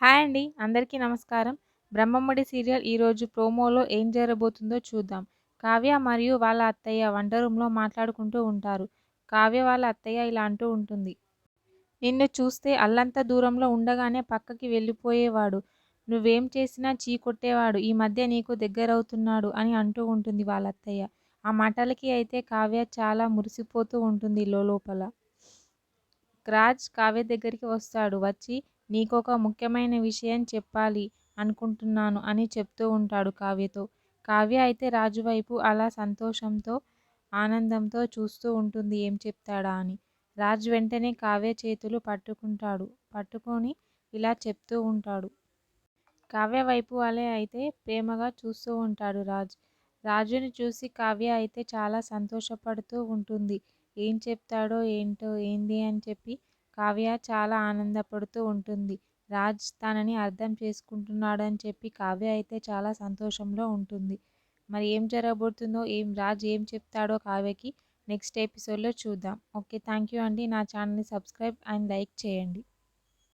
Hi అండి. అందరికీ నమస్కారం. బ్రహ్మముడి సీరియల్ ఈరోజు ప్రోమోలో ఏం జరగబోతుందో చూద్దాం. కావ్య మరియు వాళ్ళ అత్తయ్య వంట రూమ్లో మాట్లాడుకుంటూ ఉంటారు. కావ్య వాళ్ళ అత్తయ్య ఇలా అంటూ ఉంటుంది. నిన్ను చూస్తే అల్లంత దూరంలో ఉండగానే పక్కకి వెళ్ళిపోయేవాడు. నువ్వేం చేసినా చీ కొట్టేవాడు. ఈ మధ్య నీకు దగ్గరవుతున్నాడు అని అంటూ ఉంటుంది వాళ్ళ అత్తయ్య. ఆ మాటలకి అయితే కావ్య చాలా మురిసిపోతూ ఉంటుంది లోపల. రాజ్ కావ్య దగ్గరికి వస్తాడు. వచ్చి నీకొక ముఖ్యమైన విషయం చెప్పాలి అనుకుంటున్నాను అని చెప్తూ ఉంటాడు కావ్యతో. కావ్య అయితే రాజు వైపు అలా సంతోషంతో ఆనందంతో చూస్తూ ఉంటుంది ఏం చెప్తాడా అని. రాజ్ వెంటనే కావ్య చేతులు పట్టుకుంటాడు పట్టుకొని ఇలా చెప్తూ ఉంటాడు. కావ్య వైపు అలే అయితే ప్రేమగా చూస్తూ ఉంటాడు రాజ్. రాజుని చూసి కావ్య అయితే చాలా సంతోషపడుతూ ఉంటుంది. ఏం చెప్తాడో ఏంటో ఏంది అని చెప్పి కావ్య చాలా ఆనందపడుతూ ఉంటుంది. రాజ్ తనని అర్థం చేసుకుంటున్నాడని చెప్పి కావ్య అయితే చాలా సంతోషంలో ఉంటుంది. మరి ఏం జరగబోతుందో ఏం రాజ్ ఏం చెప్తాడో కావ్యకి నెక్స్ట్ ఎపిసోడ్లో చూద్దాం. ఓకే థ్యాంక్ యూ అండి. నా ఛానల్ని సబ్స్క్రైబ్ అండ్ లైక్ చేయండి.